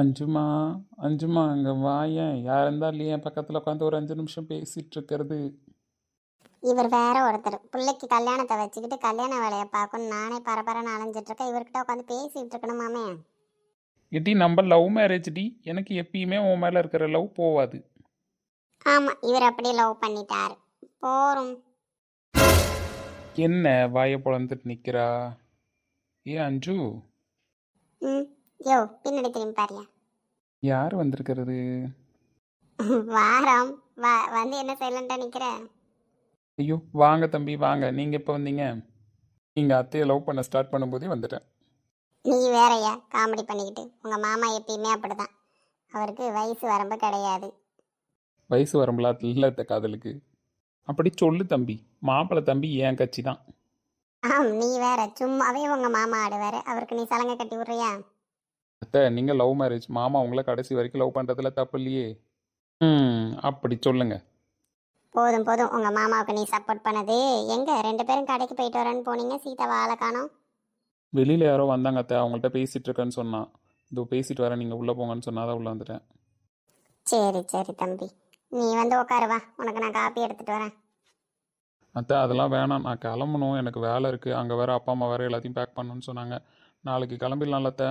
அஞ்சுமா அஞ்சுமா அங்கே வாயேன் யார் இருந்தாலும் இல்லையா பக்கத்தில் உட்காந்து ஒரு அஞ்சு நிமிஷம் பேசிட்டு இருக்கிறது இவர் வேற ஒருத்தர். பிள்ளைக்கு கல்யாணத்தை வச்சுக்கிட்டு கல்யாண வேலையை பார்க்கணும் நானே பரபரன்னு அலைஞ்சிட்டு இருக்கேன் இவர்கிட்ட உட்காந்து பேசிட்டு இருக்கணுமாமே இடி நம்ம லவ் மேரேஜ் டி. எனக்கு எப்பயுமே உன் மேலே இருக்கிற லவ் போவாது. ஆமா இவர் அப்படியே லவ் பண்ணிட்டாரு. போறோம் என்ன வாயை பொழந்துட்டு நிற்கிறா ஏ அஞ்சு. ம் யோ பின்னாடி திரும்பி பாரியா. யார் வந்திருக்கிறது? வாரம். வா வந்து என்ன சைலண்டா நிக்கிற? ஐயோ வாங்க தம்பி வாங்க. நீங்கள் எப்போ வந்தீங்க? நீங்கள் அத்தையை லவ் பண்ண ஸ்டார்ட் பண்ணும்போதே வந்துட்டேன். நீ வேறயா? காமெடி பண்ணிக்கிட்டு. உங்க மாமா எப்பயுமே அப்படிதான். அவருக்கு வயசு வரம்பு கிடையாது. வயசு வரம்பலா? இல்லை அத்தை காதலுக்கு. அப்படி சொல்லு தம்பி. மாப்பிள்ளை தம்பி என் கட்சி தான் ஆம் நீ வேற. சும்மாவே உங்க மாமா ஆடுவாரு. அவருக்கு நீ சலங்கை கட்டி விடுறியா? அத்தை நீங்கள் லவ் மேரேஜ் மாமா உங்களை கடைசி வரைக்கும் லவ் பண்ணுறதுல தப்பு இல்லையே. ம் அப்படி சொல்லுங்க. போதும் போதும். உங்க மாமாவுக்கு நீ சப்போர்ட் பண்ணது எங்க? ரெண்டு பேரும் கடைக்கு போயிட்டு வரேன்னு போனீங்க சீதாவை ஆளை காணோம். வெளியில் யாரோ வந்தாங்க அத்தை அவங்கள்ட்ட பேசிகிட்டு இருக்கேன்னு சொன்னான் இதோ பேசிட்டு வரேன் நீங்கள் உள்ளே போங்கன்னு சொன்னால் தான் உள்ளே வந்துட்டேன். சரி சரி தம்பி. நீ வந்து உட்காரு வா. உனக்கு நான் காப்பி எடுத்துட்டு வரேன். அத்தை அதெல்லாம் வேணாம். நான் கிளம்பணும். எனக்கு வேலை இருக்குது அங்கே வேறு அப்பா அம்மா வேறு எல்லாத்தையும் பேக் பண்ணணும்னு சொன்னாங்க. நாளைக்கு கிளம்பிடலாம்ல அத்தை.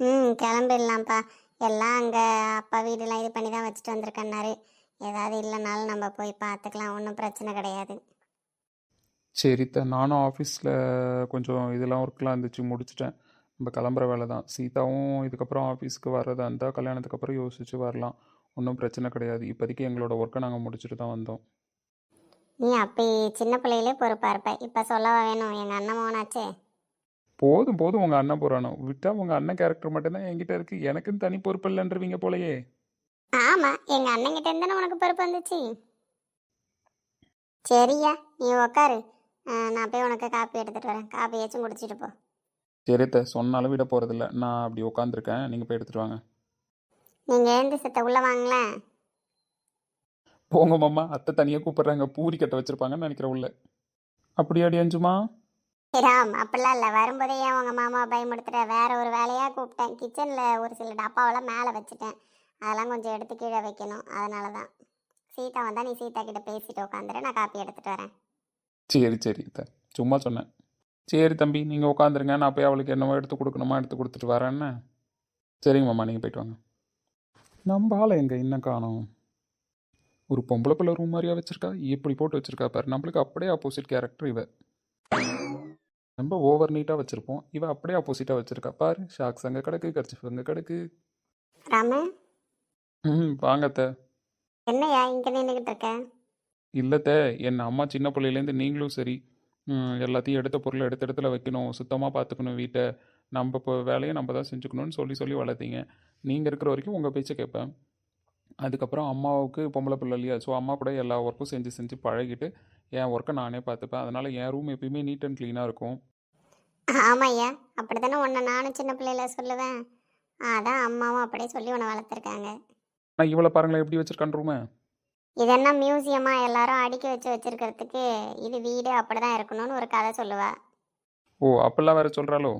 ம் கிளம்பிடலாம்ப்பா. எல்லாம் அங்கே அப்பா வீடெல்லாம் இது பண்ணி தான் வச்சுட்டு வந்திருக்கேன்னாரு. ஏதாவது இல்லைனாலும் நம்ம போய் பார்த்துக்கலாம். ஒன்றும் பிரச்சனை கிடையாது. சரி அத்தை நானும் ஆஃபீஸில் கொஞ்சம் இதெல்லாம் ஒர்க்லாம் இருந்துச்சு முடிச்சிட்டேன். நம்ம கிளம்புற வேலை தான் சீதாவும் இதுக்கப்புறம் ஆஃபீஸ்க்கு வர்றதா இருந்தால் கல்யாணத்துக்கு அப்புறம் யோசிச்சு வரலாம். ஒன்றும் பிரச்சனை கிடையாது. இப்போதைக்கு எங்களோட ஒர்க்கை நாங்கள் முடிச்சுட்டு தான் வந்தோம். நீ அப்படி சின்ன பிள்ளையிலே பொறுப்பாக இருப்ப. இப்போ சொல்லவா வேணும்? எங்கள் அண்ணன் மோனாச்சே போதும் போதும். உங்கள் அண்ணன் புராணம். விட்டால் உங்கள் அண்ணன் கேரக்டர் மட்டும்தான் என்கிட்ட இருக்குது எனக்குன்னு தனி பொறுப்பு இல்லைன்றவீங்க போலயே. ஆமாம் எங்கள் அண்ணங்கிட்ட இருந்தானே உனக்கு பொறுப்பு வந்துச்சு. சரியா நீ உக்காரு. நான் போய் உனக்கு காப்பி எடுத்துகிட்டு வரேன். காப்பியாச்சும் குடிச்சிட்டு போ. சரித்த சொன்னாலும் விட போகிறதில்ல நான் அப்படி உட்காந்துருக்கேன் நீங்கள் போய் எடுத்துகிட்டு வாங்க. நீங்கள் எழுந்து சித்த உள்ளே வாங்களேன். போங்க மாமா. அத்தை தனியாக கூப்பிட்றாங்க. பூரி கட்ட வச்சுருப்பாங்கன்னு நினைக்கிறேன் உள்ள. அப்படியாடி அஞ்சுமா ராம் அப்படிலாம் இல்லை. வரும்போதே ஏன் உங்கள் மாமாவை பயமுடுத்துகிற வேற ஒரு வேலையாக கூப்பிட்டேன். கிச்சனில் ஒரு சில டப்பாவெல்லாம் மேலே வச்சுட்டேன். அதெல்லாம் கொஞ்சம் எடுத்து கீழே வைக்கணும். அதனால தான். சீதா வந்தால் நீ சீதா கிட்ட பேசிட்டு உட்காந்துரு நான் காப்பி எடுத்துகிட்டு வரேன். சரி சரி சும்மா சொன்னேன். சரி தம்பி நீங்கள் உட்காந்துருங்க நான் போய் அவளுக்கு என்னவோ எடுத்து கொடுக்கணுமா? எடுத்து கொடுத்துட்டு வரேன்னு சரிங்க மாமா நீங்கள் போயிட்டு வாங்க. நம்ம ஆளை எங்கே இன்னும் காணோம்? ஒரு பொம்பளை பிள்ளை ரூம் மாதிரியாக வச்சுருக்கா? இப்படி போட்டு வச்சுருக்கா பாரு. நம்மளுக்கு அப்படியே ஆப்போசிட் கேரக்டர் இவ. ரொம்ப ஓவர் நீட்டாக வச்சுருப்போம். இவ அப்படியே ஆப்போசிட்டாக வச்சிருக்கா. பாரு ஷாக்ஸ் அங்கே கிடக்கு கர்ச்சிஃப் அங்கே கிடக்கு. ம் வாங்கத்த என்னையா இங்கே நின்றுக்கிட்டு இருக்க? இல்லத்த என் அம்மா சின்ன பிள்ளையிலேருந்து நீங்களும் சரி எல்லாத்தையும் எடுத்த பொருளை எடுத்த இடத்துல வைக்கணும் சுத்தமாக பார்த்துக்கணும் வீட்டை. நம்ம இப்போ வேலையை நம்ம தான் செஞ்சுக்கணும்னு சொல்லி சொல்லி வளர்த்தீங்க. நீங்கள் இருக்கிற வரைக்கும் உங்கள் பேச்சை கேட்பேன். அதுக்கப்புறம் அம்மாவுக்கு பொம்பளை பிள்ளை இல்லையா? ஸோ அம்மா கூட எல்லா ஒர்க்கும் செஞ்சு செஞ்சு பழகிட்டு என் ஒர்க்கை நானே பார்த்துப்பேன். அதனால் என் ரூம் எப்பயுமே நீட் அண்ட் க்ளீனாக இருக்கும். ஆமாய்யா. அப்படி தானே உன்னை நானும் சின்ன பிள்ளையில சொல்லுவேன். அதான் அம்மாவும் அப்படியே சொல்லி உன்னை வளர்த்துருக்காங்க. நான் இவ்வளோ பாருங்களேன் எப்படி வச்சிருக்கான் ரூமை இது என்ன மியூசியமா எல்லாரும் அடுக்கி வச்சு வச்சிருக்கிறதுக்கு இது வீடு அப்படிதான் இருக்கணும்னு ஒரு கதை சொல்லுவா. ஓ அப்பெல்லாம் வேற சொல்கிறாளோ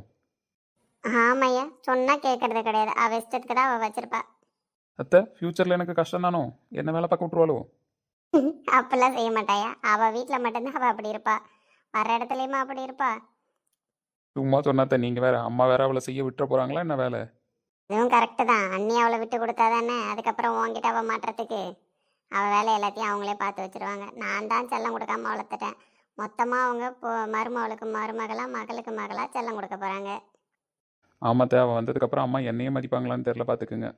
ஆமாய்யா. சொன்னா கேட்கறது கிடையாது. அவ இஷ்டத்துக்கு தான் அவ வச்சிருப்பா. அத்தை ஃப்யூச்சரில் எனக்கு கஷ்டம் தானோ என்ன வேலை பார்க்க விட்ருவாளோ அப்பெல்லாம் செய்ய மாட்டாயா? அவ வீட்டில் மட்டும்தான் அவ அப்படி இருப்பா. வர இடத்துலயுமா அப்படி இருப்பா. சும்மா சொன்னாத்த நீங்கள் வேற அம்மா வேற அவளை செய்ய விட்டுற போகிறாங்களா என்ன வேலை? இதுவும் கரெக்டு தான். அண்ணி அவளை விட்டு கொடுத்தா தானே? அதுக்கப்புறம் உன்கிட்ட அவ மாட்டுறதுக்கு. அவ வேலை எல்லாத்தையும் அவங்களே பார்த்து வச்சிருவாங்க. நான் தான் செல்லம் கொடுக்காம வளர்த்துட்டேன். மொத்தமாக அவங்க இப்போ மருமவளுக்கு மருமகளா மகளுக்கு மகளா செல்லம் கொடுக்க போகிறாங்க ஆமாத்த அவள் வந்ததுக்கப்புறம் அம்மா என்னையே மதிப்பாங்களான்னு தெரில பார்த்துக்குங்க.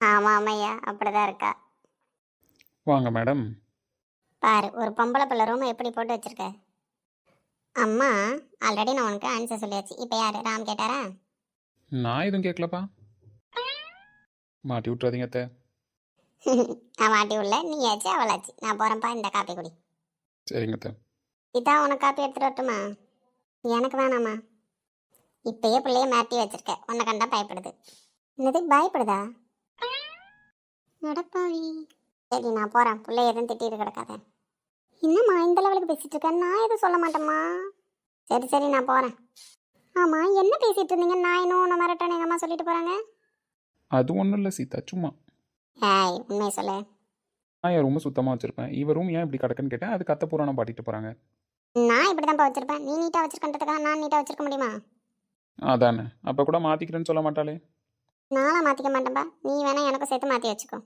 ஆமாம் ஆமையா அப்படிதான் இருக்கா. வாங்க மேடம். பாரு ஒரு பொம்பளை பிள்ளை ரூம் எப்படி போட்டு வச்சிருக்க? அம்மா ஆல்ரெடி நான் உனக்கு ஆன்சர் சொல்லியாச்சு. இப்போ யாரு? ராம் கேட்டாரா? நான் எதுவும் கேட்கலப்பா மாட்டி விட்றாதீங்க அத்தை. நான் மாட்டி உள்ள நீயாச்சு அவளாச்சு. நான் போகிறேன்ப்பா இந்த காப்பி குடி. சரிங்க அத்தை. இதான் உனக்கு காப்பி எடுத்துட்டு வரட்டுமா? எனக்கு வேணாம்மா இப்பயே பிள்ளைய மாட்டி வச்சிருக்க. உன்னை கண்டா பயப்படுது. என்னது பயப்படுதா? நடப்பாவி சரி நான் போகிறேன் பிள்ளை எதுவும் திட்டிட்டு கிடக்காத. என்னம்மா இந்த லெவலுக்கு பேசிட்டு இருக்க? நான் எதுவும் சொல்ல மாட்டேம்மா. சரி சரி நான் போகிறேன் ஆமாம் என்ன பேசிட்டு இருந்தீங்க? நான் இன்னும் உன்னை மிரட்டேன்னு எங்கள் அம்மா சொல்லிட்டு போகிறாங்க அது ஒன்றும் இல்லை சீதா சும்மா. ஏய் உண்மையை சொல்லு. நான் என் ரூமை சுத்தமாக வச்சுருப்பேன்? இவ ரூம் ஏன் இப்படி கிடக்குன்னு கேட்டேன்? அது கத்த புராணம் பாட்டிட்டு போகிறாங்க நான் இப்படி தான்ப்பா வச்சிருப்பேன். நீ நீட்டாக வச்சிருக்கன்றதுக்காக நான் நீட்டாக வச்சிருக்க முடியுமா? அதானே. அப்போ கூட மாற்றிக்கிறேன்னு சொல்ல மாட்டாளே. நானும் மாற்றிக்க மாட்டேன்ப்பா நீ வேணா எனக்கும் சேர்த்து மாற்றி வச்சுக்கோ.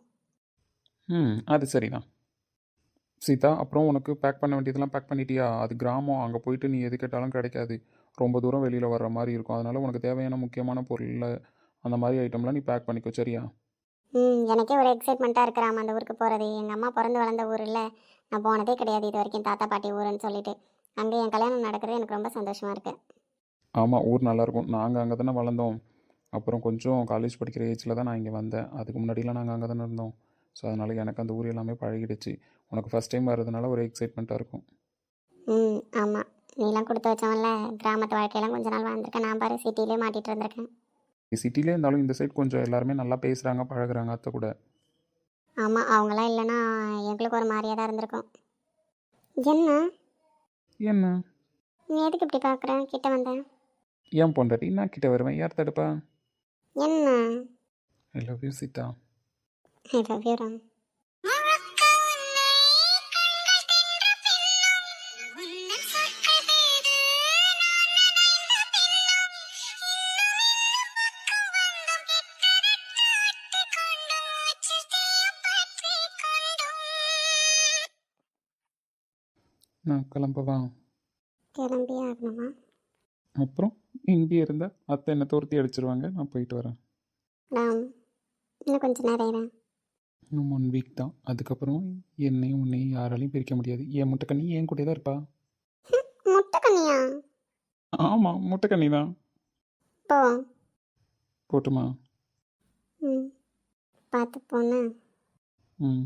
ம் அது சரிதான். சீதா அப்புறம் உனக்கு பேக் பண்ண வேண்டியதெல்லாம் பேக் பண்ணிட்டியா? அது கிராமம் அங்கே போயிட்டு நீ எது கேட்டாலும் கிடைக்காது. ரொம்ப தூரம் வெளியில் வர்ற மாதிரி இருக்கும். அதனால உனக்கு தேவையான முக்கியமான பொருள் அந்த மாதிரி ஐட்டம்லாம் நீ பேக் பண்ணிக்கோ சரியா? ம் எனக்கே ஒரு எக்ஸைட்மெண்ட்டாக இருக்கிறாம அந்த ஊருக்கு போகிறது எங்கள் அம்மா பிறந்து வளர்ந்த ஊர் இல்லை நான் போனதே கிடையாது இது வரைக்கும் தாத்தா பாட்டி ஊருன்னு சொல்லிட்டு. அங்கே என் கல்யாணம் நடக்கிறது எனக்கு ரொம்ப சந்தோஷமாக இருக்குது ஆமாம் ஊர் நல்லாயிருக்கும். நாங்கள் அங்கே தானே வளர்ந்தோம். அப்புறம் கொஞ்சம் காலேஜ் படிக்கிற ஏஜில் தான் நான் இங்கே வந்தேன். அதுக்கு முன்னாடிலாம் நாங்கள் அங்கே தானே இருந்தோம். ஸோ அதனால் எனக்கு அந்த ஊர் எல்லாமே பழகிடுச்சு. உனக்கு ஃபஸ்ட் டைம் வர்றதுனால ஒரு எக்ஸைட்மெண்ட்டாக இருக்கும். ம் ஆமாம் நீலாம் கொடுத்து வச்சவன்ல கிராமத்து வாழ்க்கையெல்லாம் கொஞ்ச நாள் வாழ்ந்திருக்கேன் நான் பாரு சிட்டிலே மாட்டிகிட்டு இருந்திருக்கேன் சிட்டிலே இருந்தாலும் இந்த சைட் கொஞ்சம் எல்லாருமே நல்லா பேசுகிறாங்க பழகுறாங்க அத்தை கூட. ஆமாம் அவங்களாம் இல்லைன்னா எங்களுக்கு ஒரு மாதிரியாக தான் இருந்திருக்கும். என்ன? என்ன? நீ எதுக்கு இப்படி பார்க்குறேன் கிட்ட வந்தேன் ஏன் பொண்டாட்டி? நான் கிட்ட வருவேன். யார் தடுப்பா? என்ன? I love you Sita. I love you Ram நான் கிளம்பவா? கிளம்பி ஆகணுமா அப்புறம் இங்கே இருந்தால் அத்தை என்னை துரத்தி அடிச்சிருவாங்க நான் போயிட்டு வரேன். ராம் இன்னும் கொஞ்ச நேரம். இன்னும் ஒன் வீக் தான். அதுக்கப்புறம் என்னையும் உன்னையும் யாராலையும் பிரிக்க முடியாது. என் முட்டைக்கண்ணி என் கூட தான் இருப்பா. ஆமாம் முட்டைக்கண்ணி தான். போ. போட்டுமா? ம். பார்த்து போன்னு ம்.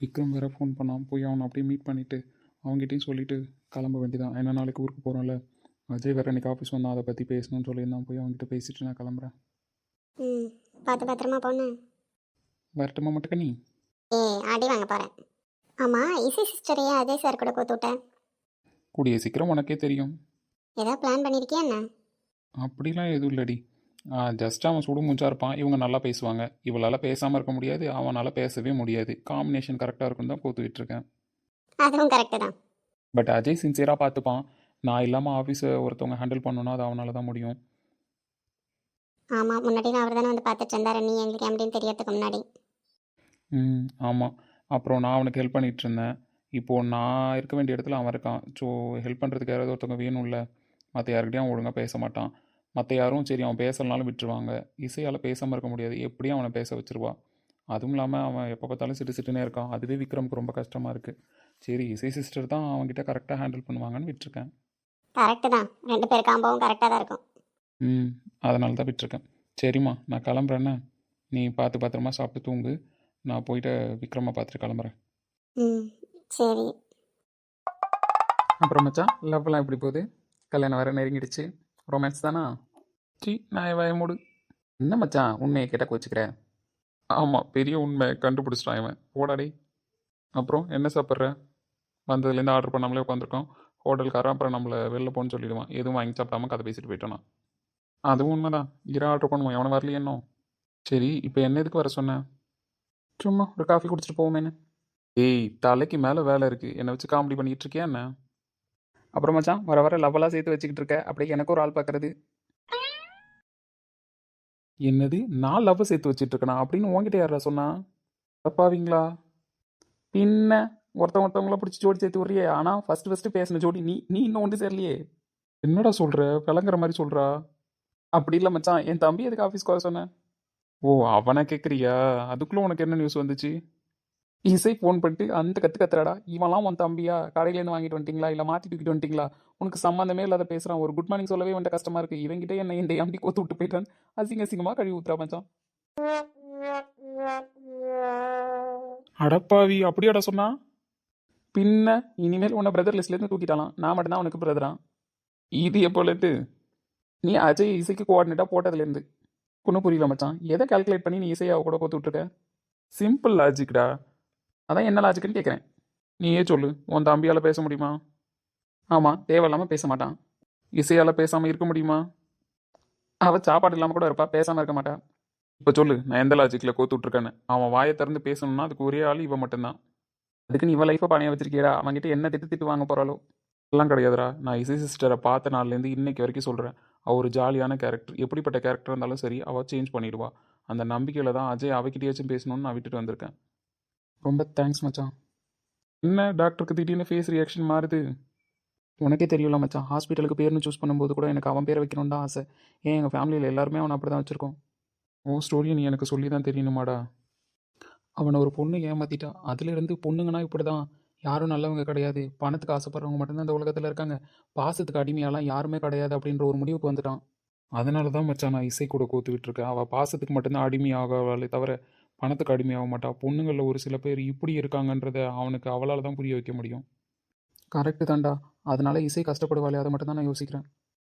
விக்ரம் வேற ஃபோன் பண்ணான். போய் அவனை அப்படியே மீட் பண்ணிவிட்டு அவங்ககிட்டயும் சொல்லிட்டு கிளம்ப வேண்டியதான் ஏன்னா நாளைக்கு ஊருக்கு போகிறோம்ல அஜய் வேற இன்னைக்கு ஆஃபீஸ் வந்தான். அதை பற்றி பேசணும்னு சொல்லியிருந்தான். போய் அவங்ககிட்ட பேசிட்டு நான் கிளம்புறேன். ம். பார்த்து பத்திரமா போன்னு வரட்டுமா முட்டைக்கண்ணி? ஏய் அடி வாங்க போகிறேன் ஆமாம் இசி சிஸ்டரையே அஜய் சார் கூட கோத்து விட்டேன். கூடிய சீக்கிரம் உனக்கே தெரியும். ஏதாவது பிளான் பண்ணியிருக்கியா என்ன? அப்படிலாம் எதுவும் இல்லடி. ஜஸ்ட் அவன் சுடு மூஞ்சா இருப்பான். இவங்க நல்லா பேசுவாங்க. இவளால் பேசாமல் இருக்க முடியாது. அவனால் பேசவே முடியாது. காம்பினேஷன் கரெக்டாக இருக்குன்னு தான் கோத்துக்கிட்டு இருக்கேன் அதுவும் கரெக்டு தான். பட் அஜய் சின்சியராக பார்த்துப்பான் நான் இல்லாமல் ஆஃபீஸை ஒருத்தவங்க ஹேண்டில் பண்ணணும்னா அது அவனால தான் முடியும். ஆமாம் முன்னாடி அவர் தானே வந்து பார்த்துட்டு இருந்தாரு. நீ எங்களுக்கு எப்படின்னு தெரியறதுக்கு முன்னாடி. ம் ஆமாம் அப்புறம் நான் அவனுக்கு ஹெல்ப் பண்ணிட்டு இருந்தேன். இப்போது நான் இருக்க வேண்டிய இடத்துல அவன் இருக்கான். ஸோ ஹெல்ப் பண்ணுறதுக்கு யாராவது ஒருத்தவங்க வேணும்ல மற்ற யாருக்கிட்டையும் அவன் ஒழுங்காக பேச மாட்டான். மற்ற யாரும் சரி அவன் பேசலனாலும் விட்டுருவாங்க. இசையால் பேசாமல் இருக்க முடியாது. எப்படியும் அவனை பேச வச்சிருவா. அதுவும் இல்லாமல் அவன் எப்போ பார்த்தாலும் சிட்டு சிட்டுனே இருக்கான். அதுவே விக்ரமுக்கு ரொம்ப கஷ்டமாக இருக்குது சரி இசை சிஸ்டர் தான் அவன்கிட்ட கரெக்டாக ஹேண்டில் பண்ணுவாங்கன்னு விட்டுருக்கேன். கரெக்டு தான். ரெண்டு பேர் காம்போவும் கரெக்டாக தான் இருக்கும். ம் அதனால தான் விட்டுருக்கேன். சரிம்மா நான் கிளம்புறேன்னே நீ பார்த்து பத்திரமா சாப்பிட்டு தூங்கு. நான் போயிட்டு விக்ரமை பார்த்துட்டு கிளம்புறேன். ம் சரி. அப்புறம் மச்சான் லவ்லாம் எப்படி போகுது? கல்யாணம் வேறு நெருங்கிடுச்சு. ரொமான்ஸ் தானா? சி நான் வய மூடு. என்ன மச்சான் உண்மையை கேட்ட கோச்சிக்கிறேன் ஆமாம் பெரிய உண்மை கண்டுபிடிச்சிட்டான் இவன். ஓடாடி அப்புறம் என்ன சாப்பிட்ற? வந்ததுலேருந்து ஆர்டர் பண்ணாமலே உட்காந்துருக்கோம் ஹோட்டல்காரன் அப்புறம் நம்மளை வெளில போன்னு சொல்லிடுவான். எதுவும் வாங்கி சாப்பிடாம கதை பேசிட்டு போயிட்டோன்னா அதுவும் உண்மைதான். இரா ஆர்டர் பண்ணுவோம். எவனை வரலையே இன்னும். சரி இப்போ என்ன எதுக்கு வர சொன்னேன் சும்மா ஒரு காஃபி குடிச்சிட்டு போவோமேன்னு. ஏய் தலைக்கு மேலே வேலை இருக்குது என்னை வச்சு காமெடி பண்ணிக்கிட்டு இருக்கியா என்ன? அப்புறம் மச்சான் வர வர லவ்வெல்லாம் சேர்த்து வச்சுக்கிட்டு இருக்க. அப்படியே எனக்கு ஒரு ஆள் பார்க்கறது என்னது? நான் லவ் சேர்த்து வச்சுட்டு இருக்கேனா? அப்படின்னு உங்ககிட்ட யாரா சொன்னா? தப்பாவீங்களா? பின்ன ஒருத்தவங்க ஒருத்தவங்கள பிடிச்சி ஜோடி சேர்த்து விட்றியே. ஆனால் ஃபர்ஸ்ட் ஃபர்ஸ்ட் பேசின ஜோடி நீ நீ இன்னும் ஒன்று சேரலையே. என்னடா சொல்ற? விளங்குற மாதிரி சொல்றா? அப்படி இல்லை மச்சான் என் தம்பி எதுக்கு ஆஃபீஸ்க்கு வர சொன்னேன் ஓ அவனை கேட்குறியா அதுக்குள்ளே உனக்கு என்ன நியூஸ் வந்துச்சு? இசை ஃபோன் பண்ணிட்டு அந்த கற்று கத்துறாடா இவன்லாம் உன் தம்பியா? கடையிலேருந்து வாங்கிட்டு வந்துட்டீங்களா? இல்லை மாற்றி தூக்கிட்டு வந்துட்டீங்களா? உனக்கு சம்மந்தமே இல்லாத பேசுகிறான் ஒரு குட் மார்னிங் சொல்லவே வந்துட்டு கஷ்டமா இருக்கு. இவங்கிட்ட என்ன இந்த எம்டி கோத்து விட்டு போயிட்டான் அசிங்க அசிங்கமாக கழுவி ஊத்துறா மச்சான். அடப்பாவி அப்படியாடா சொன்னா? பின்ன இனிமேல் உன்னை பிரதர் லிஸ்ட்லேருந்து தூக்கிட்டாலாம். நான் மட்டும்தான் உனக்கு பிரதரா இது எப்போலேருந்து நீ அஜய் இசைக்கு கோஆர்டினேட்டாக போட்டதுலேருந்து ஒன்றும் புரியல மச்சான். எதை கால்குலேட் பண்ணி நீ இசையாக கூட கோத்து விட்டுருக்க? சிம்பிள் லாஜிக்டா அதான் என்ன லாஜிக்னு கேட்குறேன் நீயே சொல்லு. உன் தம்பியால் பேச முடியுமா? ஆமாம் தேவையில்லாமல் பேச மாட்டான். இசையால் பேசாமல் இருக்க முடியுமா? அவள் சாப்பாடு இல்லாமல் கூட இருப்பா. பேசாமல் இருக்க மாட்டா. இப்போ சொல்லு நான் எந்த லாஜிக்கில் கோத்துட்ருக்கேன்னு அவன் வாயை திறந்து பேசணும்னா அதுக்கு ஒரே ஆள் இவன் மட்டும்தான். அதுக்கு நீ இவன் லைஃப்பை பணிய வச்சிருக்கியடா. அவன்கிட்ட என்ன திட்டு திட்டு வாங்க போகிறாளோ எல்லாம் கிடையாதுடா. நான் இசை சிஸ்டரை பார்த்த நாள்லேருந்து இன்னைக்கு வரைக்கும் சொல்கிறேன் அவள் ஒரு ஜாலியான கேரக்டர் எப்படிப்பட்ட கேரக்டர் இருந்தாலும் சரி அவள் சேஞ்ச் பண்ணிடுவா. அந்த நம்பிக்கையில் தான் அஜய் அவகிட்டயாச்சும் பேசணும்னு நான் விட்டுட்டு வந்திருக்கேன். ரொம்ப தேங்க்ஸ் மச்சான். என்ன டாக்டருக்கு திடீர்னு ஃபேஸ் ரியாக்ஷன் மாறுது? உனக்கே தெரியல மச்சான். ஹாஸ்பிட்டலுக்கு பேர்னு சூஸ் பண்ணும்போது கூட எனக்கு அவன் பேரை வைக்கணும்னு தான் ஆசை. ஏன் எங்கள் ஃபேமிலியில் எல்லாருமே அவனை அப்படி தான் வச்சுருக்கோம்? உன் ஸ்டோரியை நீ எனக்கு சொல்லி தான் தெரியணுமாடா? அவனை ஒரு பொண்ணு ஏமாத்திட்டா. அதுலேருந்து பொண்ணுங்கன்னா இப்படி தான் யாரும் நல்லவங்க கிடையாது. பணத்துக்கு ஆசைப்படுறவங்க மட்டும்தான் இந்த உலகத்தில் இருக்காங்க. பாசத்துக்கு அடிமையாலாம் யாருமே கிடையாது அப்படின்ற ஒரு முடிவுக்கு வந்துட்டான். அதனால தான் மச்சான் நான் இசை கூட கோத்துக்கிட்டு இருக்கேன். அவள் பாசத்துக்கு மட்டும்தான் அடிமையாகவாளே தவிர பணத்துக்கு அடிமையாக மாட்டா. பொண்ணுங்களில் ஒரு சில பேர் இப்படி இருக்காங்கன்றத அவனுக்கு அவளால் தான் புரிய வைக்க முடியும். கரெக்டு தான்டா. அதனால இசை கஷ்டப்படுவாளே அதை மட்டும் தான் நான் யோசிக்கிறேன்.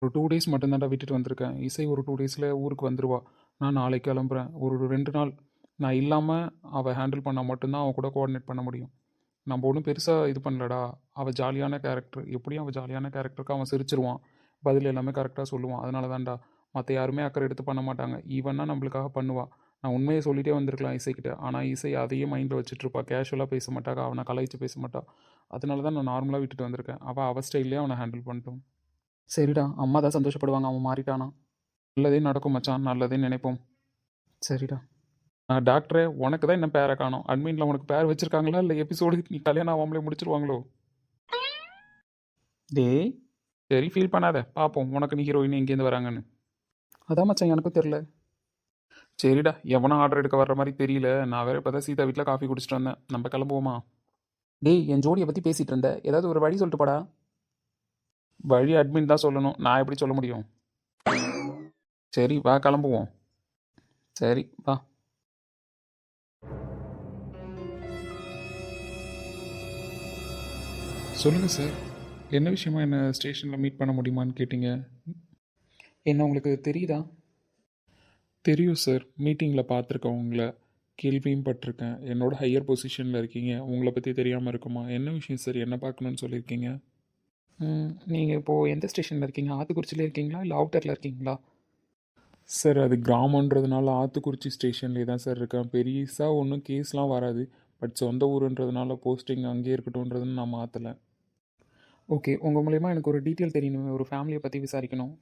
ஒரு டூ டேஸ் மட்டும்தான்டா விட்டுட்டு வந்திருக்கேன். இசை ஒரு டூ டேஸில் ஊருக்கு வந்துருவா. நான் நாளைக்கு கிளம்புறேன். ஒரு ரெண்டு நாள் நான் இல்லாமல் அவள் ஹேண்டில் பண்ணால் மட்டும்தான் அவன் கூட கோஆர்டினேட் பண்ண முடியும். நம்ம ஒன்றும் பெருசாக இது பண்ணலடா. அவள் ஜாலியான கேரக்டர் எப்படியும் அவள் ஜாலியான கேரக்டருக்கு அவன் சிரிச்சிருவான். பதில் எல்லாமே கரெக்டாக சொல்லுவான். அதனால தான்டா மற்ற யாருமே அக்கறை எடுத்து பண்ண மாட்டாங்க. ஈவன்னா நம்மளுக்காக பண்ணுவாள் நான் உண்மையை சொல்லிகிட்டே வந்திருக்கலாம் இசைக்கிட்ட. ஆனால் இசை அதையே மைண்டில் வச்சுட்ருப்பா கேஷுவலாக பேச மாட்டாங்க அவனை கலாய்ச்சி பேச மாட்டா. அதனால தான் நான் நார்மலாக விட்டுட்டு வந்திருக்கேன். அவள் அவள் ஸ்டைல்லே அவனை ஹேண்டில் பண்ணிட்டோம். சரிடா. அம்மா தான் சந்தோஷப்படுவாங்க. அவன் மாறிட்டானா? நல்லதே நடக்கும் மச்சான். நல்லதே நினைப்போம். சரிடா. டாக்டரே உனக்கு தான் இன்னும் பேரை காணும்? அட்மின்ல உனக்கு பேர் வச்சிருக்காங்களா? இல்லை எபிசோடு நீ கல்யாணம் ஆகாமலே முடிச்சிருவாங்களோ? டேய். சரி ஃபீல் பண்ணாத. பார்ப்போம் உனக்கு நீ ஹீரோயின் எங்கேருந்து வராங்கன்னு. அதான் மச்சான் எனக்கும் தெரில சரிடா. எவனும் ஆர்டர் எடுக்க வர்ற மாதிரி தெரியல. நான் வேற இப்போ தான் சீதா வீட்டில் காஃபி குடிச்சிட்டு வந்தேன். நம்ம கிளம்புவோமா? டேய் என் ஜோடியை பற்றி பேசிகிட்டு இருந்த. ஏதாவது ஒரு வழி சொல்லிட்டு போடா. வழி அட்மின் தான் சொல்லணும். நான் எப்படி சொல்ல முடியும்? சரி வா கிளம்புவோம். சரி வா. சொல்லுங்கள் சார் என்ன விஷயமா என்ன ஸ்டேஷனில் மீட் பண்ண முடியுமான்னு கேட்டீங்க? என்ன உங்களுக்கு தெரியுதா? தெரியும் சார் மீட்டிங்கில் பார்த்துருக்கேன் உங்களை. கேள்வியும் பட்டிருக்கேன். என்னோட ஹையர் பொசிஷனில் இருக்கீங்க. உங்களை பற்றி தெரியாமல் இருக்குமா? என்ன விஷயம் சார் என்ன பார்க்கணுன்னு சொல்லியிருக்கீங்க? நீங்கள் இப்போது எந்த ஸ்டேஷனில் இருக்கீங்க? ஆத்துக்குறிச்சியில் இருக்கீங்களா? இல்லை அவுட்டரில் இருக்கீங்களா? சார் அது கிராமன்றதுனால ஆத்துக்குறிச்சி ஸ்டேஷன்லேயே தான் சார் இருக்கேன். பெருசாக ஒன்றும் கேஸ்லாம் வராது. பட் சொந்த ஊருன்றதுனால போஸ்டிங் அங்கேயே இருக்கட்டும்ன்றதுன்னு நான் மாற்றலை ஓகே உங்கள் மூலயமா எனக்கு ஒரு டீட்டெயில் தெரியணும். ஒரு ஃபேமிலியை பற்றி விசாரிக்கணும்.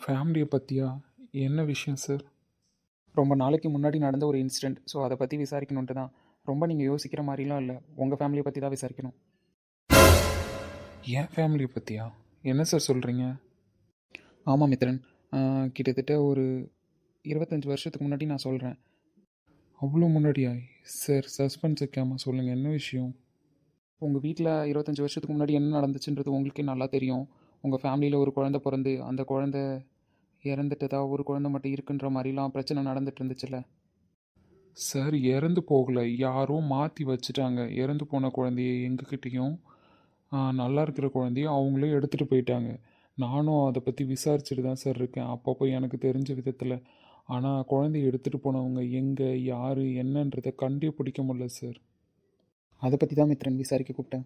ஃபேமிலியை பற்றியா என்ன விஷயம் சார் ரொம்ப நாளைக்கு முன்னாடி நடந்த ஒரு இன்சிடெண்ட் ஸோ அதை பற்றி விசாரிக்கணுன்ட்டு தான். ரொம்ப நீங்கள் யோசிக்கிற மாதிரிலாம் இல்லை. உங்கள் ஃபேமிலியை பற்றி தான் விசாரிக்கணும். என் ஃபேமிலியை பற்றியா என்ன சார் சொல்கிறீங்க ஆமாம் மித்ரன். கிட்டத்தட்ட ஒரு இருபத்தஞ்சி வருஷத்துக்கு முன்னாடி நான் சொல்கிறேன் அவ்வளோ முன்னாடியா? சார் சஸ்பென்ஸ் வைக்காமல் சொல்லுங்கள் என்ன விஷயம்? உங்கள் வீட்டில் இருபத்தஞ்சி வருஷத்துக்கு முன்னாடி என்ன நடந்துச்சுன்றது உங்களுக்கே நல்லா தெரியும். உங்கள் ஃபேமிலியில் ஒரு குழந்த பிறந்து அந்த குழந்த இறந்துட்டதா? ஒரு குழந்தை மட்டும் இருக்குன்ற மாதிரிலாம் பிரச்சனை நடந்துட்டு இருந்துச்சுல்ல? சார் இறந்து போகலை. யாரோ மாற்றி வச்சுட்டாங்க. இறந்து போன குழந்தைய எங்ககிட்டேயும் நல்லா இருக்கிற குழந்தைய அவங்களே எடுத்துகிட்டு போயிட்டாங்க. நானும் அதை பற்றி விசாரிச்சுட்டு தான் சார் இருக்கேன். அப்பப்போ எனக்கு தெரிஞ்ச விதத்தில் ஆனால் குழந்தைய எடுத்துகிட்டு போனவங்க எங்கே யார் என்னன்றதை கண்டே பிடிக்க முடியல சார் அதை பற்றி தான் மித்ரன் விசாரிக்க கூப்பிட்டேன்.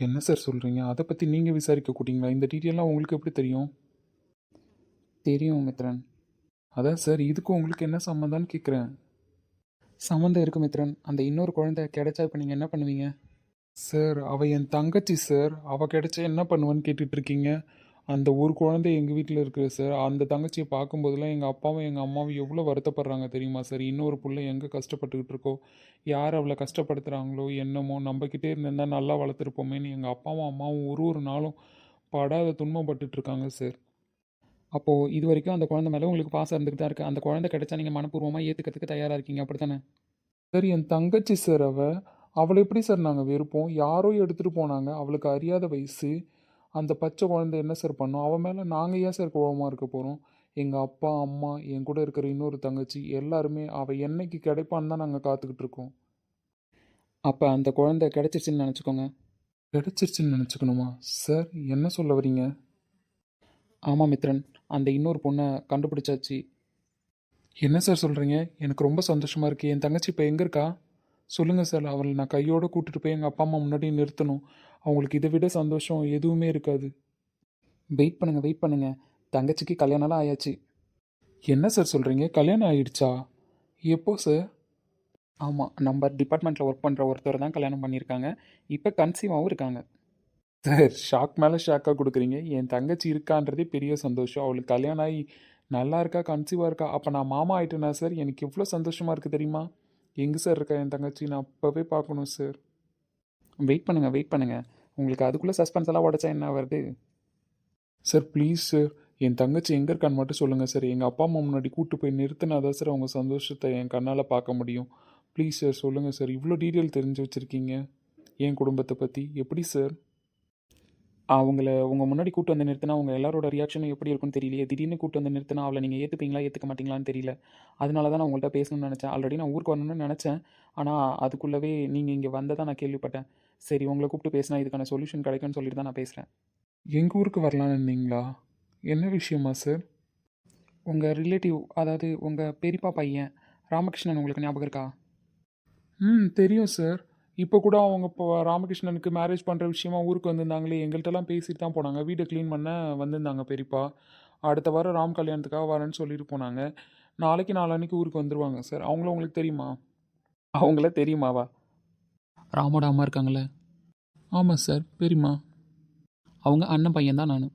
என்ன சார் சொல்கிறீங்க அதை பற்றி நீங்கள் விசாரிக்க கூட்டிங்களா இந்த டீட்டெயிலாம் உங்களுக்கு எப்படி தெரியும்? தெரியும் மித்ரன். அதான் சார் இதுக்கும் உங்களுக்கு என்ன சம்மந்தம்னு கேட்குறேன் சம்மந்தம் இருக்கு மித்ரன். அந்த இன்னொரு குழந்தை கிடைச்சா இப்போ நீங்கள் என்ன பண்ணுவீங்க? சார் அவள் என் தங்கச்சி சார் அவள் கிடைச்சா என்ன பண்ணுவேன்னு கேட்டுட்டு இருக்கீங்க? அந்த ஒரு குழந்தை எங்கள் வீட்டில் இருக்குது சார் அந்த தங்கச்சியை பார்க்கும்போதெல்லாம் எங்கள் அப்பாவும் எங்கள் அம்மாவும் எவ்வளோ வருத்தப்படுறாங்க தெரியுமா சார் இன்னொரு பிள்ளை எங்கே கஷ்டப்பட்டுக்கிட்டு இருக்கோ? யார் அவளை கஷ்டப்படுத்துகிறாங்களோ என்னமோ? நம்மக்கிட்டே இருந்திருந்தா நல்லா வளர்த்துருப்போமேன்னு எங்கள் அப்பாவும் அம்மாவும் ஒரு ஒரு நாளும் படாத துன்பப்பட்டுட்டு இருக்காங்க சார் அப்போது இது வரைக்கும் அந்த குழந்தை மேலே உங்களுக்கு பாசம் இருந்துகிட்டு தான் இருக்குது அந்த குழந்தை கிடைச்சா நீங்கள் மனப்பூர்வமாக ஏற்றுக்கிறதுக்கு தயாராக இருக்கீங்க அப்படி தானே சார் என் தங்கச்சி சார் அவள் அவளை எப்படி சார் நாங்கள் வெறுப்போம்? யாரோ எடுத்துகிட்டு போனாங்க. அவளுக்கு அறியாத வயசு. அந்த பச்சை குழந்தை என்ன சார் பண்ணோம்? அவன் மேலே நாங்கள் ஏன் சார் கோபமாக இருக்க போகிறோம் எங்கள் அப்பா அம்மா என் கூட இருக்கிற இன்னொரு தங்கச்சி எல்லாருமே அவள் என்னைக்கு கிடைப்பான்னு தான் நாங்கள் காத்துக்கிட்டு இருக்கோம். அப்போ அந்த குழந்தை கிடைச்சிருச்சுன்னு நினச்சிக்கோங்க. கிடைச்சிருச்சுன்னு நினச்சிக்கணுமா? சார் என்ன சொல்ல வரீங்க ஆமாம் மித்ரன் அந்த இன்னொரு பொண்ணை கண்டுபிடிச்சாச்சு. என்ன சார் சொல்கிறீங்க எனக்கு ரொம்ப சந்தோஷமாக இருக்குது என் தங்கச்சி இப்போ எங்கே இருக்கா? சொல்லுங்கள் சார். அவளை நான் கையோடு கூட்டிட்டு போய் எங்கள் அப்பா அம்மா முன்னாடி நிறுத்தணும். அவங்களுக்கு இதை விட சந்தோஷம் எதுவுமே இருக்காது. வெயிட் பண்ணுங்கள் வெயிட் பண்ணுங்கள் தங்கச்சிக்கு கல்யாணம்லாம் ஆயாச்சு. என்ன சார் சொல்கிறீங்க கல்யாணம் ஆயிடுச்சா? எப்போ சார் ஆமாம் நம்ம டிபார்ட்மெண்ட்டில் ஒர்க் பண்ணுற ஒருத்தர் தான் கல்யாணம் பண்ணியிருக்காங்க. இப்போ கன்சீவாகவும் இருக்காங்க. சார் ஷாக் மேலே ஷாக்காக கொடுக்குறீங்க. என் தங்கச்சி இருக்கான்றதே பெரிய சந்தோஷம். அவளுக்கு கல்யாணம் ஆகி நல்லா இருக்கா கன்சீவாக இருக்கா? அப்போ நான் மாமா ஆயிட்டேனா சார் எனக்கு எவ்வளோ சந்தோஷமாக இருக்குது தெரியுமா? எங்கே சார் இருக்கா என் தங்கச்சி. நான் அப்போவே பார்க்கணும் சார் வெயிட் பண்ணுங்கள் வெயிட் பண்ணுங்கள் உங்களுக்கு அதுக்குள்ளே சஸ்பென்ஸ் எல்லாம் உடச்சா என்ன வருது சார் ப்ளீஸ் சார் என் தங்கச்சி எங்கே இருக்கான்னு மட்டும் சொல்லுங்கள் சார் எங்கள் அப்பா அம்மா முன்னாடி கூப்பிட்டு போய் நிறுத்தினா தான் சார் அவங்க சந்தோஷத்தை என் கண்ணால் பார்க்க முடியும். ப்ளீஸ் சார் சொல்லுங்கள் சார் இவ்வளோ டீட்டெயில் தெரிஞ்சு வச்சுருக்கீங்க. என் குடும்பத்தை பற்றி எப்படி சார் அவங்கள உங்கள் முன்னாடி கூட்டு வந்து நிறுத்தினா அவங்க எல்லாரோட ரியாக்ஷனும் எப்படி இருக்கும்னு தெரியலையே. திடீர்னு கூட்டு வந்து நிறுத்தினா அவளை நீங்கள் ஏற்றுப்பீங்களா ஏற்றுக்க மாட்டீங்களான்னு தெரியல. அதனால தான் நான் உங்கள்கிட்ட பேசணும்னு நினச்சேன். ஆல்ரெடி நான் ஊருக்கு வரணும்னு நினச்சேன். ஆனால் அதுக்குள்ளவே நீங்கள் இங்கே வந்ததான் நான் கேள்விப்பட்டேன். சரி உங்களை கூப்பிட்டு பேசினா இதுக்கான சொல்யூஷன் கிடைக்கும்னு சொல்லிட்டு தான் நான் பேசுகிறேன் எங்கள் ஊருக்கு வரலான்னு இருந்தீங்களா? என்ன விஷயமா சார் உங்கள் ரிலேட்டிவ் அதாவது உங்கள் பெரியப்பா பையன் ராமகிருஷ்ணன் உங்களுக்கு ஞாபகம் இருக்கா? ம் தெரியும் சார் இப்போ கூட அவங்க இப்போ ராமகிருஷ்ணனுக்கு மேரேஜ் பண்ணுற விஷயமா ஊருக்கு வந்திருந்தாங்களே எங்கள்கிட்டலாம் பேசிட்டு தான் போனாங்க. வீடை க்ளீன் பண்ண வந்திருந்தாங்க பெரியப்பா. அடுத்த வாரம் ராம் கல்யாணத்துக்காக வரேன்னு சொல்லிட்டு போனாங்க. நாளைக்கு நாளான்னைக்கு ஊருக்கு வந்துருவாங்க சார். அவங்கள உங்களுக்கு தெரியுமா? அவங்கள தெரியுமாவா ராமோட அம்மா இருக்காங்களே ஆமாம் சார் பெரியம்மா. அவங்க அண்ணன் பையன் தான் நான்.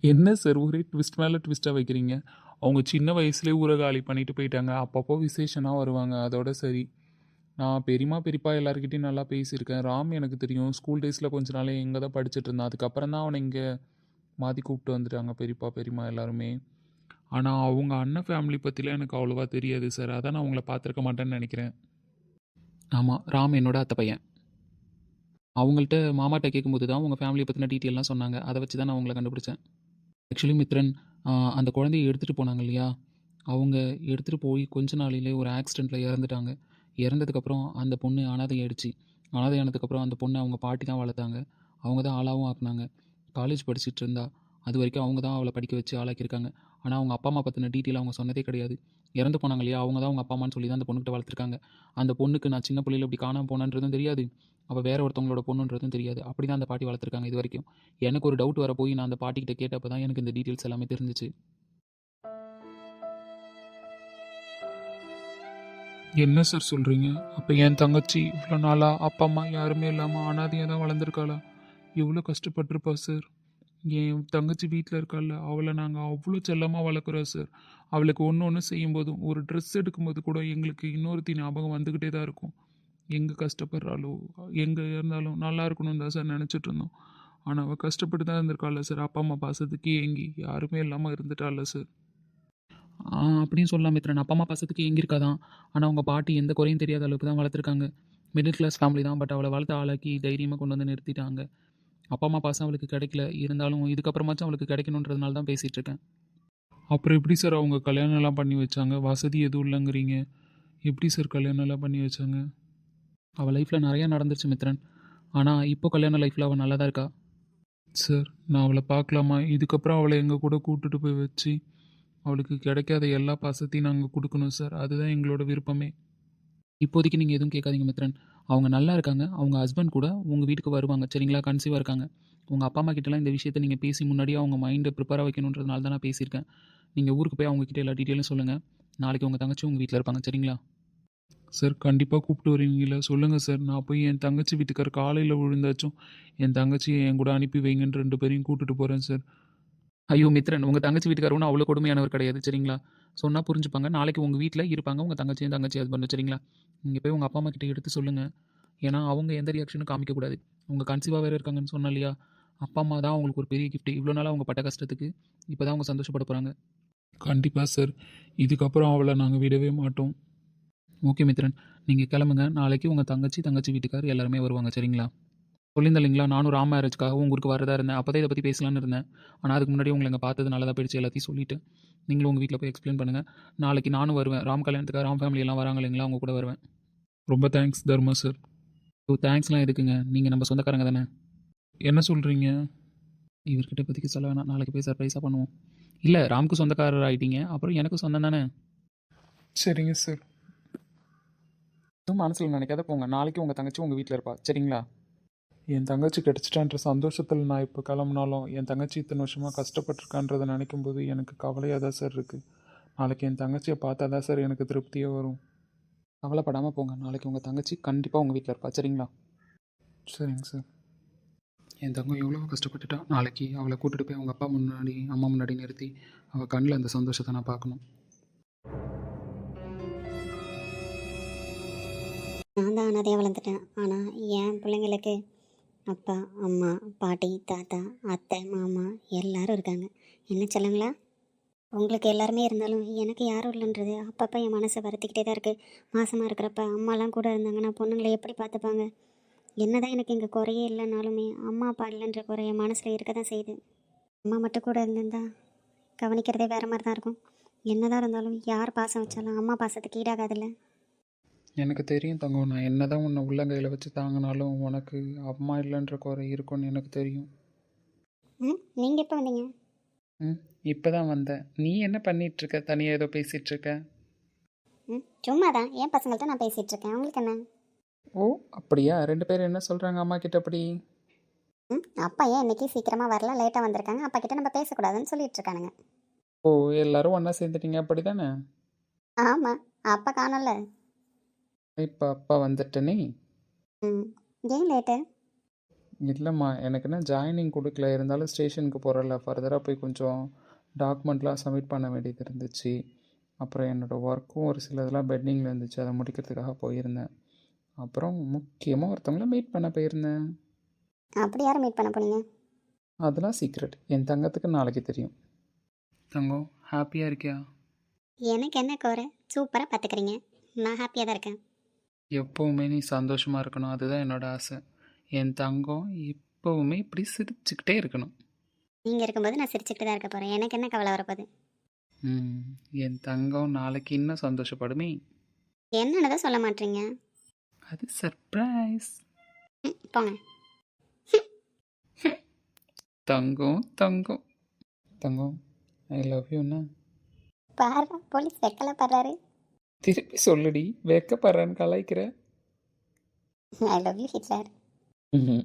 என்ன சார் ஒரே ட்விஸ்ட் மேலே ட்விஸ்ட்டாக வைக்கிறீங்க? அவங்க சின்ன வயசுலேயே ஊரை காலி பண்ணிட்டு போயிட்டாங்க. அப்பப்போ விசேஷனாக வருவாங்க. அதோட சரி. நான் பெரியம்மா பெரியப்பா எல்லாருக்கிட்டையும் நல்லா பேசியிருக்கேன். ராம் எனக்கு தெரியும் ஸ்கூல் டேஸில் கொஞ்ச நாள் எங்கே தான் படிச்சுட்டு இருந்தான். அதுக்கப்புறம் தான் அவனை இங்கே மாற்றி கூப்பிட்டு வந்துட்டாங்க பெரியப்பா பெரியம்மா எல்லாருமே. ஆனால் அவங்க அண்ணன் ஃபேமிலி பற்றிலாம் எனக்கு அவ்வளோவா தெரியாது சார் அதான் நான் அவங்கள பார்த்துருக்க மாட்டேன்னு நினைக்கிறேன். ஆமாம் ராம் என்னோட அத்தை பையன். அவங்கள்ட்ட மாமாட்ட கேட்கும்போது தான் உங்கள் ஃபேமிலியை பற்றின டீட்டெயிலாம் சொன்னாங்க. அதை வச்சு தான் நான் அவங்கள கண்டுபிடிச்சேன். ஆக்சுவலி மித்ரன் அந்த குழந்தைய எடுத்துகிட்டு போனாங்க இல்லையா? அவங்க எடுத்துகிட்டு போய் கொஞ்ச நாளிலே ஒரு ஆக்சிடெண்ட்டில் இறந்துட்டாங்க. இறந்ததுக்கப்புறம் அந்த பொண்ணு அனாதை ஆயிடுச்சு. அனாதை ஆனதுக்கப்புறம் அந்த பொண்ணை அவங்க பாட்டி தான் வளர்த்தாங்க. அவங்க தான் ஆளாகவும் ஆக்குனாங்க. காலேஜ் படிச்சுட்டு இருந்தா அது வரைக்கும் அவங்க தான் அவளை படிக்க வச்சு ஆளாக்கியிருக்காங்க. ஆனால் அவங்க அப்பா அம்மா பற்றின டீட்டெயில் அவங்க சொன்னதே கிடையாது. இறந்து போனாங்க இல்லையா? அவங்க தான் அவங்க அப்பா அம்மான்னு சொல்லி தான் அந்த பொண்ணுகிட்ட வளர்த்துருக்காங்க. அந்த பொண்ணுக்கு நான் சின்ன பிள்ளையில் இப்படி காணாமல் போனன்றதும் தெரியாது. அவள் வேற ஒருத்தவங்களோட பொண்ணுன்றதும் தெரியாது. அப்படி தான் அந்த பாட்டி வளர்த்துருக்காங்க இது வரைக்கும். எனக்கு ஒரு டவுட் வர போய் நான் அந்த பாட்டிக்கிட்ட கேட்டப்போ தான் எனக்கு இந்த டீட்டெயில்ஸ் எல்லாமே தெரிஞ்சிச்சு. என்ன சார் சொல்கிறீங்க அப்போ என் தங்கச்சி இவ்வளோ நாளாக அப்பா அம்மா யாருமே இல்லாமல் அனாதையாக தான் வளர்ந்துருக்காளா? எவ்வளோ கஷ்டப்பட்டிருப்பா சார். என் தங்கச்சி வீட்டில் இருக்கால அவளை நாங்கள் அவ்வளோ செல்லமாக வளர்க்குறோம் சார். அவளுக்கு ஒன்று ஒன்று செய்யும்போதும் ஒரு ட்ரெஸ் எடுக்கும்போது கூட எங்களுக்கு இன்னொருத்தி ஞாபகம் வந்துக்கிட்டே தான் இருக்கும். எங்கே கஷ்டப்படுறாளோ எங்கே இருந்தாலும் நல்லா இருக்கணும் தான் சார் நினச்சிட்டு இருந்தோம். ஆனால் அவள் கஷ்டப்பட்டு தான் இருந்திருக்காள் சார்? அப்பா அம்மா பாசத்துக்கு ஏங்கி யாருமே இல்லாமல் இருந்துட்டாள் சார்? அப்படின்னு சொல்லலாம் மித்ரன். அப்பா அம்மா பசத்துக்கு எங்கே இருக்காதான் ஆனால் அவங்க பாட்டி எந்த குறையும் தெரியாத அளவுக்கு தான் வளர்த்துருக்காங்க. மிடில் கிளாஸ் ஃபேமிலி தான் பட் அவளை வளர்த்து ஆளாக்கி தைரியமாக கொண்டு வந்து நிறுத்திட்டாங்க. அப்பா அம்மா பாசம் அவளுக்கு கிடைக்கல. இருந்தாலும் இதுக்கப்புறமாச்சும் அவளுக்கு கிடைக்கணுன்றதுனால தான் பேசிகிட்டு இருக்கேன். அப்புறம் எப்படி சார் அவங்க கல்யாணம்லாம் பண்ணி வச்சாங்க? வசதி எதுவும் இல்லைங்கிறீங்க. எப்படி சார் கல்யாணம் எல்லாம் பண்ணி வச்சாங்க? அவள் லைஃப்பில் நிறையா நடந்துருச்சு மித்ரன். ஆனால் இப்போ கல்யாண லைஃப்பில் அவள் நல்லா தான் இருக்கா? சார் நான் அவளை பார்க்கலாமா? இதுக்கப்புறம் அவளை எங்கள் கூட கூட்டுட்டு போய் வச்சு அவளுக்கு கிடைக்காத எல்லா பாசத்தையும் நாங்கள் கொடுக்கணும் சார். அதுதான் எங்களோட விருப்பமே. இப்போதைக்கு நீங்கள் எதுவும் கேட்காதீங்க மித்ரன். அவங்க நல்லா இருக்காங்க. அவங்க ஹஸ்பண்ட் கூட உங்கள் வீட்டுக்கு வருவாங்க. சரிங்களா? கன்சீவாக இருக்காங்க. உங்கள் அப்பா அம்மா கிட்டலாம் இந்த விஷயத்தை நீங்கள் பேசி முன்னாடியே அவங்க மைண்டை ப்ரிப்பேராக வைக்கணுன்றதுனால தான் நான் பேசியிருக்கேன். நீங்கள் ஊருக்கு போய் அவங்கக்கிட்ட எல்லா டீட்டெயிலும் சொல்லுங்கள் நாளைக்கு உங்கள் தங்கச்சி உங்கள் வீட்டில் இருப்பாங்க. சரிங்களா? சார் கண்டிப்பாக கூப்பிட்டு வருவீங்களா சொல்லுங்கள் சார். நான் போய் என் தங்கச்சி வீட்டுக்கார் காலையில் விழுந்தாச்சும் என் தங்கச்சி என் கூட அனுப்பி வைங்கன்னு ரெண்டு பேரையும் கூப்பிட்டு போகிறேன் சார். ஐயோ மித்ரன் உங்கள் தங்கச்சி வீட்டுக்கார அவ்வளோ கொடுமையானவர் கிடையாது சரிங்களா? சொன்னால் புரிஞ்சுப்பாங்க. நாளைக்கு உங்கள் வீட்டில் இருப்பாங்க உங்கள் தங்கச்சியும் தங்கச்சி ஹஸ்பண்ட் சரிங்களா? நீங்கள் போய் உங்கள் அப்பா அம்மா கிட்டே எடுத்து சொல்லுங்கள் ஏன்னா அவங்க எந்த ரியாக்ஷனும் காமிக்கக்கூடாது உங்கள் கன்சீவாக வேறு இருக்காங்கன்னு சொன்னா இல்லையா? அப்பா அம்மா தான் அவங்களுக்கு ஒரு பெரிய கிஃப்ட் இவ்வளோ நாள் அவங்க பட்ட கஷ்டத்துக்கு இப்போ தான் அவங்க சந்தோஷப்பட போகிறாங்க கண்டிப்பாக சார் இதுக்கப்புறம் அவளை நாங்கள் விடவே மாட்டோம். ஓகே மித்ரன். நீங்கள் கிளம்புங்க. நாளைக்கு உங்கள் தங்கச்சி தங்கச்சி வீட்டுக்கார் எல்லாருமே வருவாங்க சரிங்களா? சொல்லியிருந்தேன் இல்லைங்களா? நானும் ராம் மேரேஜ்க்காக உங்கள் ஊருக்கு வரதா இருந்தேன். அப்போ இதை பற்றி பேசலான்னு இருந்தேன். ஆனால் அதுக்கு முன்னாடி உங்களை இங்கே பார்த்தது நல்லதாக போயிடுச்சு எல்லாத்தையும் சொல்லிவிட்டு நீங்களும் உங்கள் வீட்டில் போய் எக்ஸ்பிளைன் பண்ணுங்கள் நாளைக்கு நானும் வருவேன். ராம் கல்யாணத்துக்காக ராம் ஃபேமிலி எல்லாம் வராங்க இல்லைங்களா? அவங்க கூட வருவேன். ரொம்ப தேங்க்ஸ் தர்மா சார் ஓ தேங்க்ஸ்லாம் எதுக்குங்க? நீங்கள் நம்ம சொந்தக்காரங்க தானே? என்ன சொல்கிறீங்க இவர்கிட்ட இப்போதைக்கு சொல்ல வேணாம். நாளைக்கு போய் சர்ப்ரைஸாக பண்ணுவோம். இல்லை ராம்க்கு சொந்தக்காரர் ஆகிட்டீங்க அப்புறம் எனக்கும் சொந்தம் தானே? சரிங்க சார் எதுவும் மனசில் நினைக்காத போங்க. நாளைக்கு உங்கள் தங்கச்சி உங்கள் வீட்டில் இருப்பா. சரிங்களா? என் தங்கச்சி கிடச்சிட்டான்ற சந்தோஷத்தில் நான் இப்போ கிளம்புனாலும் என் தங்கச்சி இத்தனை வருஷமாக கஷ்டப்பட்டிருக்கான்றதை நினைக்கும் போது எனக்கு கவலையாக தான் சார் இருக்குது நாளைக்கு என் தங்கச்சியை பார்த்தா தான் சார் எனக்கு திருப்தியே வரும். கவலைப்படாமல் போங்க. நாளைக்கு உங்கள் தங்கச்சி கண்டிப்பாக உங்கள் வீட்டில் இருப்பா. சரிங்களா? சரிங்க சார் என் தங்கம் எவ்வளோ கஷ்டப்பட்டுட்டா. நாளைக்கு அவளை கூட்டிட்டு போய் அவங்க அப்பா முன்னாடி அம்மா முன்னாடி நிறுத்தி அவள் கண்ணில் அந்த சந்தோஷத்தை நான் பார்க்கணும். நான் தான் அனாதையாக வளர்ந்துட்டேன். ஆனால் என் பிள்ளைங்களுக்கு அப்பா அம்மா பாட்டி தாத்தா அத்தை மாமா எல்லாரும் இருக்காங்க. என்ன சொல்லுங்களா? உங்களுக்கு எல்லாருமே இருந்தாலும் எனக்கு யாரும் இல்லைன்றது அப்பப்போ என் மனசை வருத்திக்கிட்டே தான் இருக்குது மாசமாக இருக்கிறப்ப அம்மாலாம் கூட இருந்தாங்கன்னா பொண்ணுங்களை எப்படி பார்த்துப்பாங்க? என்ன தான் எனக்கு இங்கே குறையே இல்லைனாலுமே அம்மா அப்பா இல்லைன்ற குறைய மனசில் இருக்க தான் செய்யுது. அம்மா மட்டும் கூட இருந்திருந்தா கவனிக்கிறதே வேறு மாதிரி தான் இருக்கும். என்னதான் இருந்தாலும் யார் பாசம் வச்சாலும் அம்மா பாசத்துக்கு ஈடாகாதில்ல. எனக்கு தெரியும் தங்கம். நான் என்ன தான் உன்னை உள்ளங்கையில் வச்சு தாங்கினாலும் உனக்கு அம்மா இல்லைன்ற குறை இருக்கும்னு எனக்கு தெரியும். ம் நீங்கள் எப்போ வந்தீங்க? ம் இப்போ தான் வந்தேன். நீ என்ன பண்ணிட்டு இருக்க தனியாக ஏதோ பேசிகிட்டு இருக்க ம் சும்மா தான் என் பசங்கள்ட்ட நான் பேசிகிட்டு இருக்கேன் உங்களுக்கு என்ன? ஓ அப்படியா? ரெண்டு பேரும் என்ன சொல்கிறாங்க அம்மா கிட்ட அப்படி? ம் அப்பா ஏன் இன்னைக்கு சீக்கிரமாக வரல? லேட்டாக வந்திருக்காங்க. அப்பா கிட்ட நம்ம பேசக்கூடாதுன்னு சொல்லிட்டு இருக்கானுங்க ஓ எல்லாரும் ஒன்றா சேர்ந்துட்டீங்க அப்படி தானே ஆமாம் அப்பா காணல இப்போ அப்பா வந்துட்டனே ம். ஏன் லேட்டு? இல்லைம்மா எனக்கு என்ன ஜாயினிங் கொடுக்கல. இருந்தாலும் ஸ்டேஷனுக்கு போகிறல ஃபர்தராக போய் கொஞ்சம் டாக்குமெண்ட்லாம் சப்மிட் பண்ண வேண்டியது இருந்துச்சு. அப்புறம் என்னோடய ஒர்க்கும் ஒரு சில இதெல்லாம் பெண்டிங்கில் இருந்துச்சு. அதை முடிக்கிறதுக்காக போயிருந்தேன். அப்புறம் முக்கியமாக ஒருத்தவங்கள மீட் பண்ண போயிருந்தேன். அப்படி யாரை மீட் பண்ண போனீங்க? அதெல்லாம் சீக்ரெட் என் தங்கத்துக்கு நாளைக்கு தெரியும். தங்கம் ஹாப்பியாக இருக்கியா? எனக்கு என்ன குறை சூப்பராக பார்த்துக்கிறீங்க நான் ஹாப்பியாக தான் இருக்கேன். எப்போவுமே நீ சந்தோஷமாக இருக்கணும். அதுதான் என்னோட ஆசை. என் தங்கம் எப்போவுமே இப்படி சிரிச்சுக்கிட்டே இருக்கணும். நீங்கள் இருக்கும்போது நான் சிரிச்சுக்கிட்டு தான் இருக்க போகிறேன் எனக்கு என்ன கவலை வரப்போகுது? ம் என் தங்கம் நாளைக்கு இன்னும் சந்தோஷப்படுமே. என்னன்னு சொல்ல மாட்டீங்க? அது சர்ப்ரைஸ் போங்க. தங்கம் தங்கம். தங்கம் ஐ லவ் யூண்ணா பாரு போலீஸ் வெக்கலை பாடுறாரு திருப்பி சொல்லுடி. வெக்கப்படுறேன்னு கலாய்க்கிற. ஐ லவ் யூ ஹிட்லர் ம்ஹும்.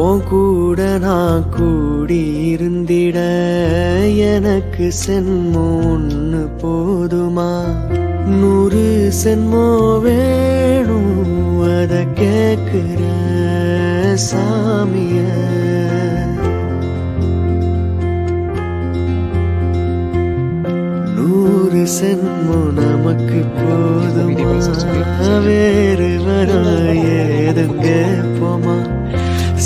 உன் கூட நான் கூடி இருந்திட எனக்கு சென்மோ ஒன்று போதுமா? நூறு சென்மோ வேணும் அத கேட்கிற சாமிய. நூறு சென்மோ நமக்கு போதுமா வேறு வர ஏதுங்க போமா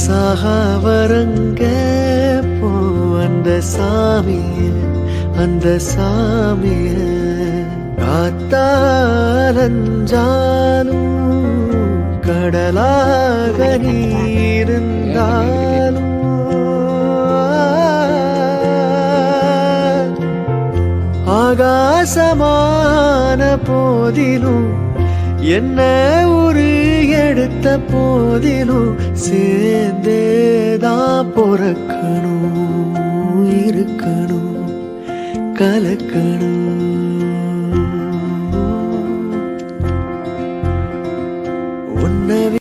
சகாவரங்க போ அந்த சாமிய அந்த சாமிய காத்தாலஞ்சாலும் கடலாக நீ இருந்தாலும் ஆகாசமான போதிலும் என்ன ஒரு எடுத்த போதிலும் சேர்ந்தேதான் பொறக்கணும் இருக்கணும் கலக்கணும்.